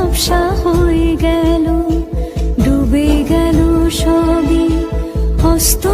ঝাপসা হয়ে গেল ডুবে গেল সবই। হস্ত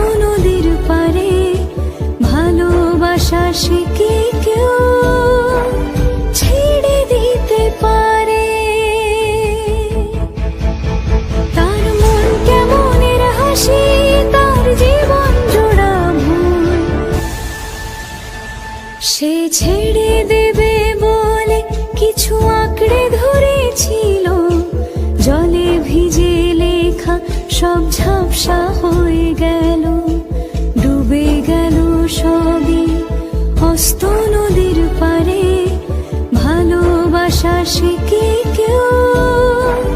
সব ঝাপসা হয়ে গেল ডুবে গেল সবই। হস্ত নদীর পারে ভালোবাসা শিখে কেউ?